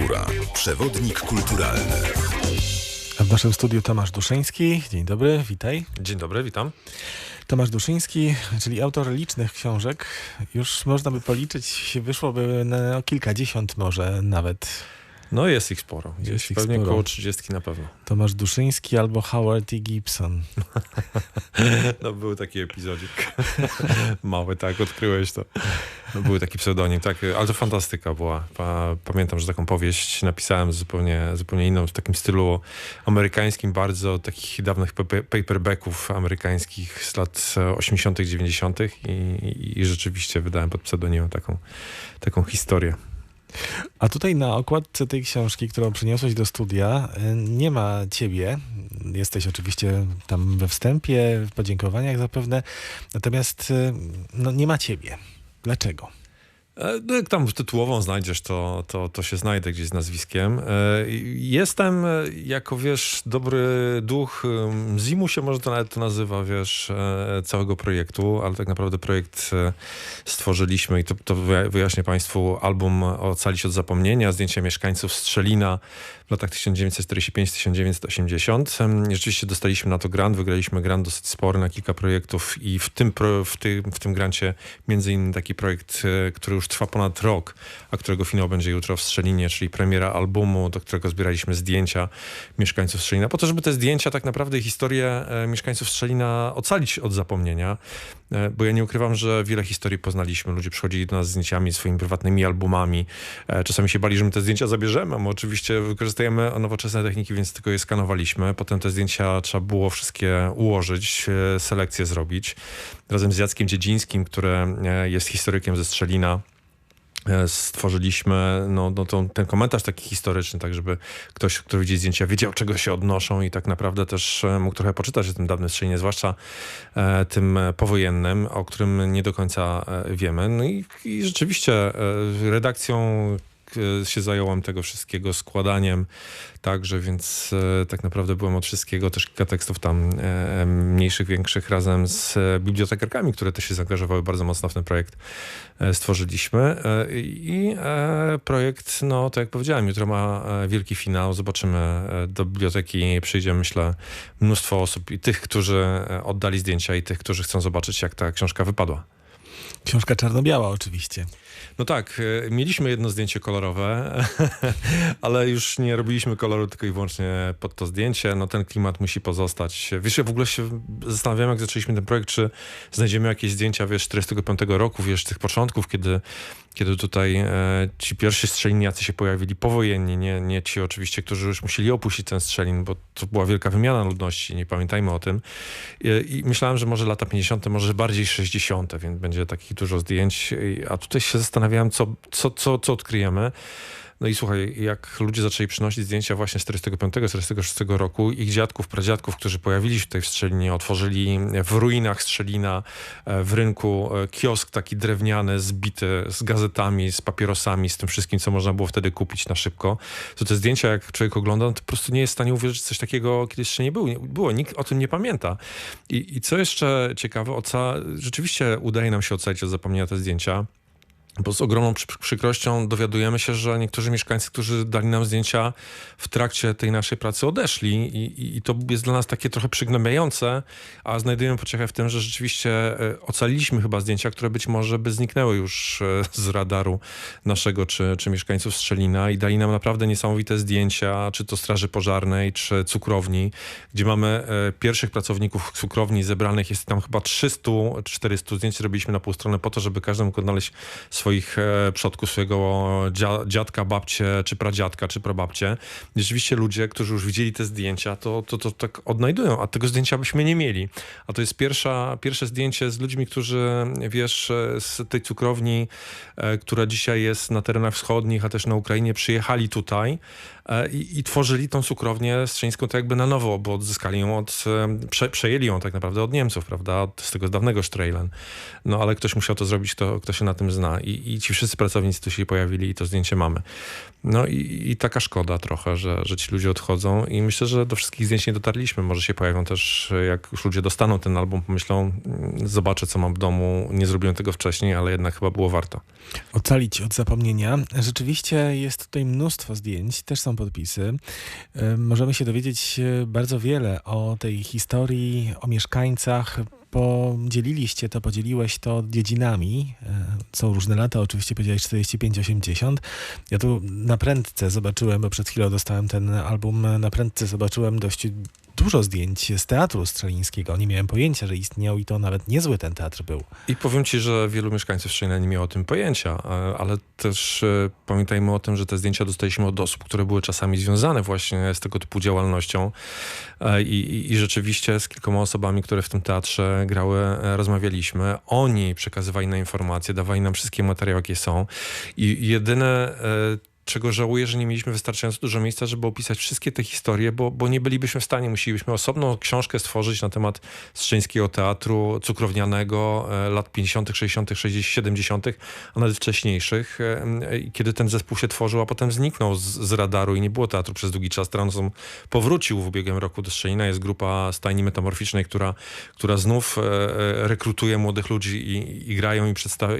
Kultura. Przewodnik kulturalny. A w naszym studiu Tomasz Duszyński. Dzień dobry, witaj. Dzień dobry, witam. Tomasz Duszyński, czyli autor licznych książek. Już można by policzyć, wyszłoby na kilkadziesiąt może nawet. No jest ich sporo. Gdzieś Jest ich pewnie sporo. około 30 na pewno. Tomasz Duszyński albo Howard E. Gibson. No był taki epizodzik. Mały, tak, odkryłeś to. No, był taki pseudonim, tak, ale to fantastyka była. Pa, pamiętam, że taką powieść napisałem zupełnie, zupełnie inną, w takim stylu amerykańskim, bardzo takich dawnych paper- paperbacków amerykańskich z lat 80., 90. I, i, i rzeczywiście wydałem pod pseudonimem taką, taką historię. A tutaj na okładce tej książki, którą przyniosłeś do studia, y, nie ma ciebie. Jesteś oczywiście tam we wstępie, w podziękowaniach zapewne. Natomiast y, no, nie ma ciebie. Dlaczego? E, No jak tam tytułową znajdziesz, to, to, to się znajdę gdzieś z nazwiskiem. E, Jestem, e, jako wiesz, dobry duch, Zimu się może to nawet to nazywa, wiesz, całego projektu, ale tak naprawdę projekt stworzyliśmy i to, to wyja- wyjaśnię Państwu, album Ocalić od zapomnienia, zdjęcia mieszkańców Strzelina w latach 1945-1980. Em, Rzeczywiście dostaliśmy na to grant, wygraliśmy grant dosyć spory na kilka projektów i w tym, w tym, w tym grancie między innymi taki projekt, który już trwa ponad rok, a którego finał będzie jutro w Strzelinie, czyli premiera albumu, do którego zbieraliśmy zdjęcia mieszkańców Strzelina, po to, żeby te zdjęcia tak naprawdę historię e, mieszkańców Strzelina ocalić od zapomnienia, E, bo ja nie ukrywam, że wiele historii poznaliśmy. Ludzie przychodzili do nas z zdjęciami, swoimi prywatnymi albumami. E, Czasami się bali, że my te zdjęcia zabierzemy, my oczywiście wykorzystajemy nowoczesne techniki, więc tylko je skanowaliśmy. Potem te zdjęcia trzeba było wszystkie ułożyć, selekcję zrobić. Razem z Jackiem Dziedzińskim, który jest historykiem ze Strzelina, stworzyliśmy no, no, tą, ten komentarz taki historyczny, tak żeby ktoś, kto widzi zdjęcia, wiedział, czego się odnoszą i tak naprawdę też e, mógł trochę poczytać o tym dawnym strzelinie, zwłaszcza e, tym e, powojennym, o którym nie do końca e, wiemy. No i, i rzeczywiście e, redakcją e, się zająłem tego wszystkiego, składaniem także, więc e, tak naprawdę byłem od wszystkiego, też kilka tekstów tam e, mniejszych, większych razem z e, bibliotekarkami, które też się zaangażowały bardzo mocno w ten projekt e, stworzyliśmy E, i e, projekt, no tak jak powiedziałem, jutro ma e, wielki finał, zobaczymy, e, do biblioteki przyjdzie myślę mnóstwo osób i tych, którzy e, oddali zdjęcia i tych, którzy chcą zobaczyć jak ta książka wypadła. Książka czarno-biała oczywiście. No tak, e, mieliśmy jedno zdjęcie kolorowe, ale już nie robiliśmy koloru tylko i wyłącznie pod to zdjęcie. No ten klimat musi pozostać. Wiesz, ja w ogóle się zastanawiałem, jak zaczęliśmy ten projekt, czy znajdziemy jakieś zdjęcia, wiesz, 45 roku, wiesz, tych początków, kiedy, kiedy tutaj e, ci pierwsi strzeliniacy się pojawili powojenni, nie, nie ci oczywiście, którzy już musieli opuścić ten strzelin, bo to była wielka wymiana ludności, nie pamiętajmy o tym. I, i myślałem, że może lata 50., może bardziej 60., więc będzie takich dużo zdjęć, I- a tutaj się zastanawiałem, co, co, co, co odkryjemy. No i słuchaj, jak ludzie zaczęli przynosić zdjęcia właśnie z 45-46 roku, ich dziadków, pradziadków, którzy pojawili się tutaj w Strzelinie, otworzyli w ruinach Strzelina, e, w rynku e, kiosk taki drewniany, zbity z gazetami, z papierosami, z tym wszystkim, co można było wtedy kupić na szybko, to te zdjęcia, jak człowiek ogląda, no to po prostu nie jest w stanie uwierzyć, że coś takiego kiedyś jeszcze nie było. było. Nikt o tym nie pamięta. I, i co jeszcze ciekawe, oca, rzeczywiście udaje nam się ocalić od zapomnienia te zdjęcia. Bo z ogromną przy, przykrością dowiadujemy się, że niektórzy mieszkańcy, którzy dali nam zdjęcia w trakcie tej naszej pracy odeszli i, i, i to jest dla nas takie trochę przygnębiające, a znajdujemy pociechę w tym, że rzeczywiście e, ocaliliśmy chyba zdjęcia, które być może by zniknęły już e, z radaru naszego czy, czy mieszkańców Strzelina i dali nam naprawdę niesamowite zdjęcia, czy to straży pożarnej, czy cukrowni, gdzie mamy e, pierwszych pracowników cukrowni zebranych, jest tam chyba 300-400 zdjęć robiliśmy na pół strony po to, żeby każdy mógł odnaleźć swoich e, przodków, swojego dzia, dziadka, babcie, czy pradziadka, czy prababcie. Rzeczywiście ludzie, którzy już widzieli te zdjęcia, to, to, to tak odnajdują, a tego zdjęcia byśmy nie mieli. A to jest pierwsza, pierwsze zdjęcie z ludźmi, którzy, wiesz, e, z tej cukrowni, e, która dzisiaj jest na terenach wschodnich, a też na Ukrainie, przyjechali tutaj i, i tworzyli tą cukrownię strzeńską tak jakby na nowo, bo odzyskali ją od, prze, przejęli ją tak naprawdę od Niemców, prawda, od, z tego dawnego Strejlen. No ale ktoś musiał to zrobić, kto, kto się na tym zna. I, i ci wszyscy pracownicy tu się pojawili i to zdjęcie mamy. No i, i, taka szkoda trochę, że, że ci ludzie odchodzą i myślę, że do wszystkich zdjęć nie dotarliśmy. Może się pojawią też, jak już ludzie dostaną ten album, pomyślą, mm, zobaczę co mam w domu, nie zrobiłem tego wcześniej, ale jednak chyba było warto. Ocalić od zapomnienia. Rzeczywiście jest tutaj mnóstwo zdjęć, też są podpisy. Możemy się dowiedzieć e, bardzo wiele o tej historii, o mieszkańcach, podzieliliście to, podzieliłeś to dziedzinami. E, są różne lata, oczywiście powiedziałeś 45-80. Ja tu na prędce zobaczyłem, bo przed chwilą dostałem ten album, na prędce zobaczyłem dość dużo zdjęć z teatru strzelińskiego. Nie miałem pojęcia, że istniał i to nawet niezły ten teatr był. I powiem ci, że wielu mieszkańców Szczelina nie miało o tym pojęcia, e, ale też e, pamiętajmy o tym, że te zdjęcia dostaliśmy od osób, które były czasami związane właśnie z tego typu działalnością e, i, i, i rzeczywiście z kilkoma osobami, które w tym teatrze grały, rozmawialiśmy. Oni przekazywali nam informacje, dawali nam wszystkie materiały, jakie są i jedyne czego żałuję, że nie mieliśmy wystarczająco dużo miejsca, żeby opisać wszystkie te historie, bo, bo nie bylibyśmy w stanie. Musielibyśmy osobną książkę stworzyć na temat Strzeńskiego Teatru Cukrownianego e, lat 50., 60., 60., 70., a nawet wcześniejszych, e, kiedy ten zespół się tworzył, a potem zniknął z, z radaru i nie było teatru przez długi czas. Transom powrócił w ubiegłym roku do Strzelina. Jest grupa Stajni Metamorficznej, która, która znów e, rekrutuje młodych ludzi i, i grają i,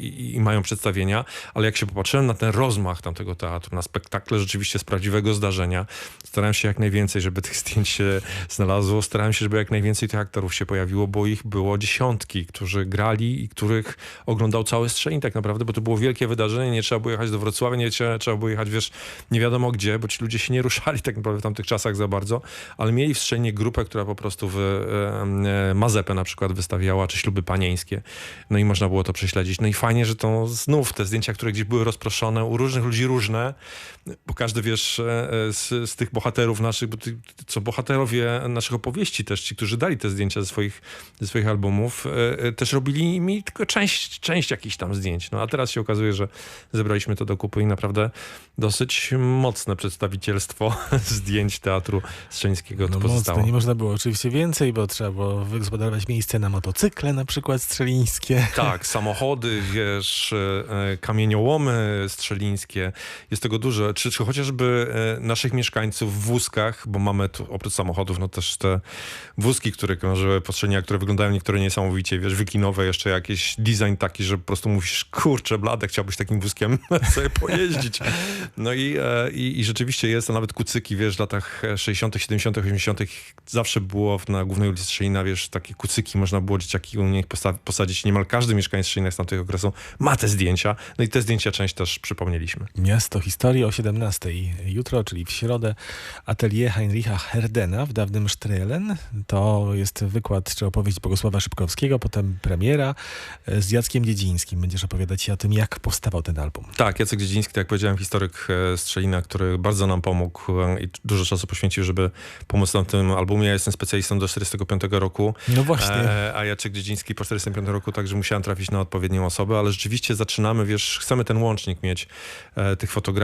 i, i mają przedstawienia, ale jak się popatrzyłem na ten rozmach tamtego teatru, na spektakle rzeczywiście z prawdziwego zdarzenia. Starałem się jak najwięcej, żeby tych zdjęć się znalazło. Starałem się, żeby jak najwięcej tych aktorów się pojawiło, bo ich było dziesiątki, którzy grali i których oglądał cały Strzeń tak naprawdę, bo to było wielkie wydarzenie. Nie trzeba było jechać do Wrocławia, nie trzeba, trzeba było jechać, wiesz, nie wiadomo gdzie, bo ci ludzie się nie ruszali tak naprawdę w tamtych czasach za bardzo, ale mieli w Strzenie grupę, która po prostu w e, e, Mazepę na przykład wystawiała, czy śluby panieńskie. No i można było to prześledzić. No i fajnie, że to znów te zdjęcia, które gdzieś były rozproszone, u różnych ludzi różne, bo każdy, wiesz, e, e, z, z tych bohaterów naszych, bo ty, co bohaterowie naszych opowieści też, ci, którzy dali te zdjęcia ze swoich, ze swoich albumów, e, też robili mi tylko część, część jakichś tam zdjęć. No a teraz się okazuje, że zebraliśmy to do kupy i naprawdę dosyć mocne przedstawicielstwo zdjęć teatru strzeńskiego no pozostało. Mocne. Nie można było oczywiście więcej, bo trzeba było wygospodarować miejsce na motocykle na przykład strzelińskie. Tak, samochody, wiesz, kamieniołomy strzelińskie. Jest tego dużo. Czy, czy chociażby e, naszych mieszkańców w wózkach, bo mamy tu oprócz samochodów, no też te wózki, które krążyły po które wyglądają niektóre niesamowicie, wiesz, wykinowe, jeszcze jakiś design taki, że po prostu mówisz, kurczę, blade, chciałbyś takim wózkiem sobie pojeździć. No i, e, i, i rzeczywiście jest, a nawet kucyki, wiesz, w latach 60., 70., 80. zawsze było na głównej ulicy Strzelina, wiesz, takie kucyki, można było dzieciaki u nich posadzić. Niemal każdy mieszkaniec Strzelina z tamtych okresów ma te zdjęcia. No i te zdjęcia część też przypomnieliśmy. Miasto historii o 17 jutro, czyli w środę, atelier Heinricha Herdena w dawnym Strelen. To jest wykład czy opowieść Bogusława Szybkowskiego, potem premiera e, z Jackiem Dziedzińskim. Będziesz opowiadać o tym, jak powstawał ten album. Tak, Jacek Dziedziński, tak jak powiedziałem, historyk e, Strzelina, który bardzo nam pomógł e, i dużo czasu poświęcił, żeby pomóc nam w tym albumie. Ja jestem specjalistą do 45 roku. No właśnie. A Jacek Dziedziński po 45 roku, także musiałem trafić na odpowiednią osobę, ale rzeczywiście zaczynamy, wiesz, chcemy ten łącznik mieć tych fotografii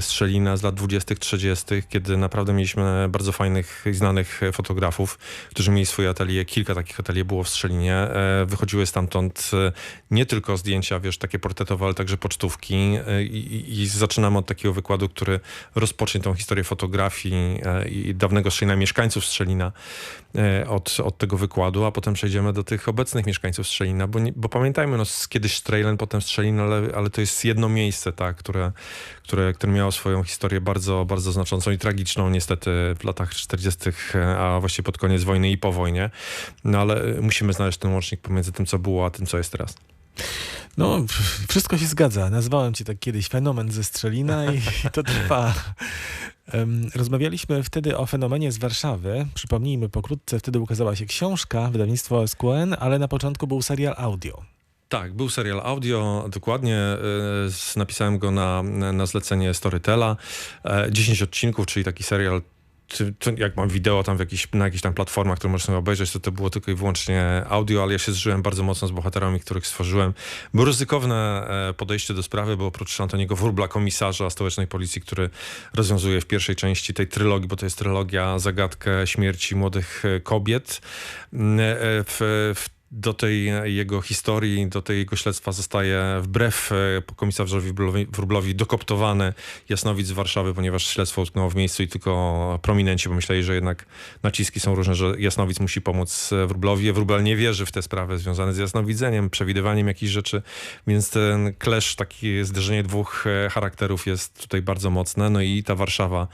Strzelina z lat 20., 30., kiedy naprawdę mieliśmy bardzo fajnych i znanych fotografów, którzy mieli swoje atelier. Kilka takich atelier było w Strzelinie. E, wychodziły stamtąd e, nie tylko zdjęcia, wiesz, takie portretowe, ale także pocztówki. E, I, i zaczynamy od takiego wykładu, który rozpocznie tą historię fotografii i dawnego Strzelina, mieszkańców Strzelina od, od tego wykładu, a potem przejdziemy do tych obecnych mieszkańców Strzelina, bo, nie, bo pamiętajmy, no kiedyś Strejlen, potem Strzelin, ale, ale to jest jedno miejsce, tak, które, które, które miało swoją historię bardzo, bardzo znaczącą i tragiczną niestety w latach 40., a właściwie pod koniec wojny i po wojnie. No ale musimy znaleźć ten łącznik pomiędzy tym, co było, a tym, co jest teraz. No, wszystko się zgadza. Nazwałem cię tak kiedyś fenomen ze Strzelina i, i to trwa. Rozmawialiśmy wtedy o fenomenie z Warszawy. Przypomnijmy pokrótce, wtedy ukazała się książka, wydawnictwo SQN, ale na początku był serial audio. Tak, był serial audio, dokładnie. Y, napisałem go na, na zlecenie Storytela. 10 e, odcinków, czyli taki serial jak mam wideo tam jakiś, na jakichś tam platformach, które można obejrzeć, to to było tylko i wyłącznie audio, ale ja się zżyłem bardzo mocno z bohaterami, których stworzyłem. Było ryzykowne e, podejście do sprawy, bo oprócz Antoniego Wurbla, komisarza stołecznej policji, który rozwiązuje w pierwszej części tej trylogii, bo to jest trylogia zagadkę śmierci młodych e, kobiet, w, w do tej jego historii, do tej jego śledztwa zostaje wbrew e, komisarzowi Wróblowi dokoptowany Jasnowic z Warszawy, ponieważ śledztwo utknęło w miejscu i tylko prominenci pomyśleli, że jednak naciski są różne, że Jasnowic musi pomóc e, Wróblowi. Wróbel nie wierzy w te sprawy związane z jasnowidzeniem, przewidywaniem jakichś rzeczy, więc ten klesz, takie zderzenie dwóch e, charakterów jest tutaj bardzo mocne. No i ta Warszawa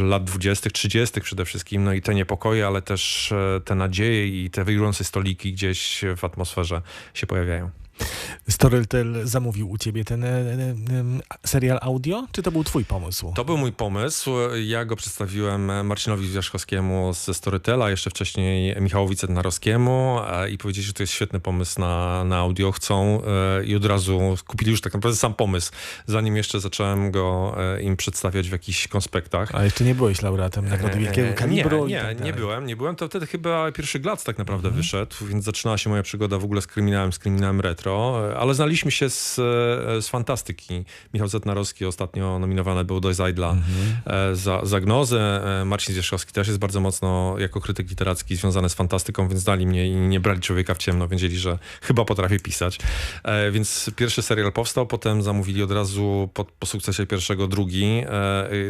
lat 20., 30. przede wszystkim, no i te niepokoje, ale też te nadzieje i te wirujące stoliki gdzieś w atmosferze się pojawiają. Storytel zamówił u ciebie ten e, e, serial audio, czy to był twój pomysł? To był mój pomysł. Ja go przedstawiłem Marcinowi Wierzchowskiemu ze Storytela, jeszcze wcześniej Michałowi Cetnarowskiemu e, i powiedzieli, że to jest świetny pomysł na, na audio. Chcą i od razu kupili już tak naprawdę sam pomysł, zanim jeszcze zacząłem go im przedstawiać w jakichś konspektach. A jeszcze nie byłeś laureatem Nagrody Wielkiego Kalibru? Nie, nie, tak nie byłem, nie byłem. To wtedy chyba pierwszy glac tak naprawdę mhm. wyszedł, więc zaczynała się moja przygoda w ogóle z kryminałem, z kryminałem retro ale znaliśmy się z, e, z fantastyki. Michał Zetnarowski ostatnio nominowany był do Zajdla mhm. za, za gnozę. E, Marcin Zwierzchowski też jest bardzo mocno jako krytyk literacki związany z fantastyką, więc znali mnie i nie brali człowieka w ciemno. Wiedzieli, że chyba potrafię pisać. Więc pierwszy serial powstał, potem zamówili od razu po, po sukcesie pierwszego drugi.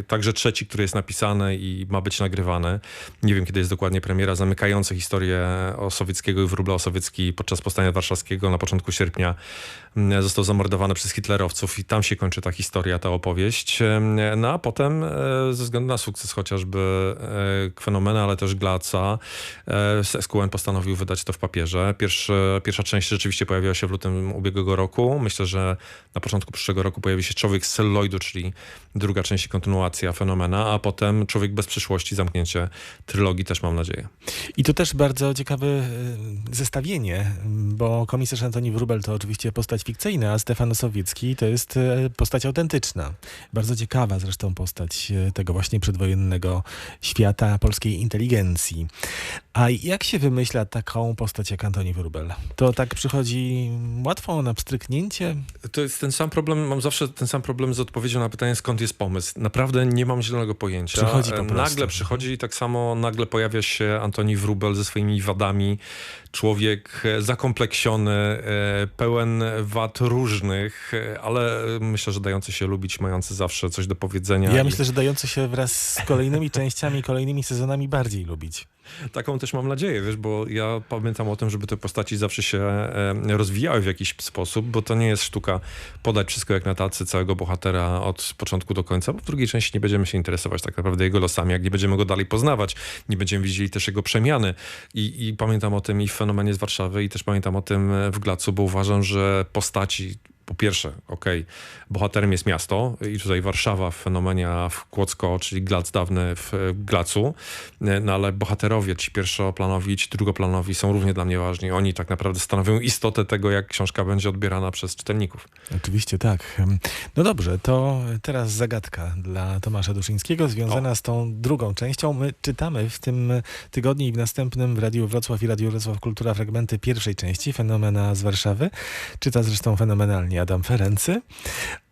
Także trzeci, który jest napisany i ma być nagrywany. Nie wiem, kiedy jest dokładnie premiera, zamykający historię Osowieckiego i Wróbla Osowiecki podczas powstania warszawskiego na początku sierpnia Mm, został zamordowany przez hitlerowców i tam się kończy ta historia, ta opowieść. No a potem e, ze względu na sukces chociażby e, Fenomena, ale też Glaca, e, SQN postanowił wydać to w papierze. Pierwsza część rzeczywiście pojawiła się w lutym ubiegłego roku. Myślę, że na początku przyszłego roku pojawi się Człowiek z celuloidu, czyli druga część i kontynuacja Fenomena, a potem Człowiek bez przyszłości, zamknięcie trylogii też mam nadzieję. I to też bardzo ciekawe zestawienie, bo komisarz Antoni To oczywiście oczywiście postać fikcyjna, a Stefan Sowiecki to jest e, postać autentyczna. Bardzo ciekawa zresztą postać e, tego właśnie przedwojennego świata polskiej inteligencji. A jak się wymyśla taką postać jak Antoni Wróbel? To tak przychodzi łatwo na pstryknięcie? To jest ten sam problem, mam zawsze ten sam problem z odpowiedzią na pytanie, skąd jest pomysł. Naprawdę nie mam zielonego pojęcia. Przychodzi po prostu. Nagle przychodzi i tak samo nagle pojawia się Antoni Wróbel ze swoimi wadami. Człowiek e, zakompleksiony, pełen wad różnych, ale myślę, że dający się lubić, mający zawsze coś do powiedzenia. Ja i... myślę, że dający się wraz z kolejnymi częściami, kolejnymi sezonami bardziej lubić. Taką też mam nadzieję, wiesz, bo ja pamiętam o tym, żeby te postaci zawsze się rozwijały w jakiś sposób, bo to nie jest sztuka podać wszystko jak na tacy całego bohatera od początku do końca, bo w drugiej części nie będziemy się interesować tak naprawdę jego losami, jak nie będziemy go dalej poznawać, nie będziemy widzieli też jego przemiany. I, i pamiętam o tym i w Fenomenie z Warszawy i też pamiętam o tym w Glacu, bo uważam, że postaci po pierwsze, okej, okay, bohaterem jest miasto i tutaj Warszawa w fenomenia w Kłodzko, czyli Glac dawny w Glacu, no ale bohaterowie, ci pierwszoplanowi, ci drugoplanowi są równie dla mnie ważni. Oni tak naprawdę stanowią istotę tego, jak książka będzie odbierana przez czytelników. Oczywiście tak. No dobrze, to teraz zagadka dla Tomasza Duszyńskiego związana o. z tą drugą częścią. My czytamy w tym tygodniu i w następnym w Radiu Wrocław i Radiu Wrocław Kultura fragmenty pierwszej części, Fenomena z Warszawy. Czyta zresztą fenomenalnie Adam Ferency.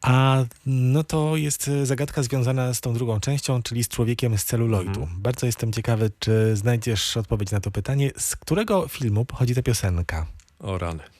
A no to jest zagadka związana z tą drugą częścią, czyli z człowiekiem z celuloidu. Mhm. Bardzo jestem ciekawy, czy znajdziesz odpowiedź na to pytanie. Z którego filmu pochodzi ta piosenka? O rany.